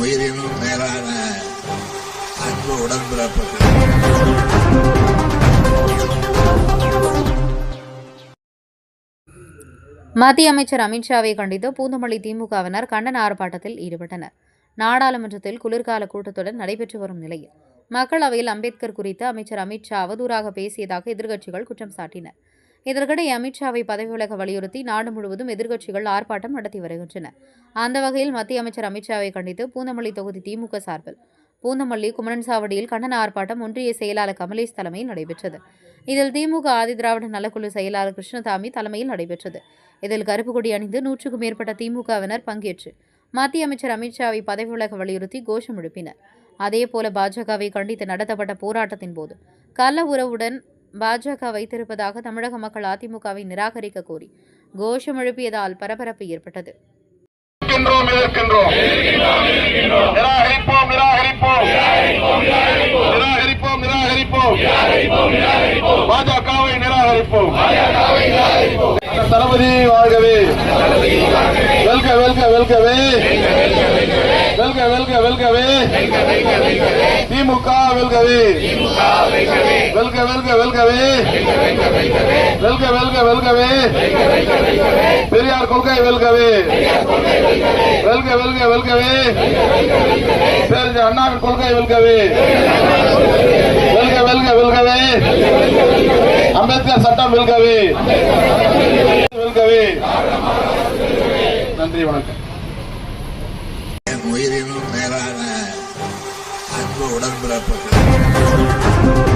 உயிரினும் மேலான அன்பு உடன்பிறப்புகள். மத்திய அமைச்சர் அமித்ஷாவை கண்டித்து பூந்தமல்லி திமுகவினர் கண்டன ஆர்ப்பாட்டத்தில் ஈடுபட்டனர். நாடாளுமன்றத்தில் குளிர்கால கூட்டத்தொடர் நடைபெற்று வரும் நிலையில் மக்களவையில் அம்பேத்கர் குறித்து அமைச்சர் அமித்ஷா அவதூறாக பேசியதாக எதிர்க்கட்சிகள் குற்றம் சாட்டினர் இதற்கிடையே அமித்ஷாவை பதவி விலக வலியுறுத்தி நாடு முழுவதும் எதிர்க்கட்சிகள் ஆர்ப்பாட்டம் நடத்தி வருகின்றன. அந்த வகையில் மத்திய அமைச்சர் அமித்ஷாவை கண்டித்து பூந்தமல்லி தொகுதி திமுக சார்பில். பூந்தமல்லி குமரன் சாவடியில் கண்டன ஆர்ப்பாட்டம் ஒன்றிய செயலாளர் கமலேஷ் தலைமையில் நடைபெற்றது. இதில் திமுக ஆதிதிராவிட நலக்குழு செயலாளர் கிருஷ்ணசாமி தலைமையில் நடைபெற்றது. இதில் கருப்பு கொடி அணிந்து நூற்றுக்கும் மேற்பட்ட திமுகவினர் பங்கேற்று மத்திய அமைச்சர் அமித்ஷாவை பதவி விலக வலியுறுத்தி கோஷம் எழுப்பினர். அதேபோல பாஜகவை கண்டித்து நடத்தப்பட்ட போராட்டத்தின் போது கள்ள உறவுடன் பாஜக வைத்திருப்பதாக தமிழக மக்கள் அதிமுகவை நிராகரிக்க கோரி கோஷம் எழுப்பியதால் பரபரப்பு ஏற்பட்டது. எதிர்க்கின்றோம் எதிர்க்கின்றோம். நிராகரிப்போம் நிராகரிப்போம். நிராகரிப்போம் நிராகரிப்போம். பாஜகவை நிராகரிப்போம். தளபதி வாழ்கவே. வெல்கவே வெல்க வெல்க வெல்கவே திமுக வெல்கவே வெல்க வெல்க வெல்கவே வெல்க வெல்க வெல்கவே பெரியார் கொள்கை வெல்கவே வெல்க வெல்க வெல்கவே பேரஞ்ச அண்ணாவின் கொள்கை வெல்கவே வெல்க வெல்க வெல்கவே அம்பேத்கர் சட்டம் வெல்கவே வெல்கவே நன்றி வணக்கம். உயிரினும் மேலான அன்பு உடன்பிறப்புகள்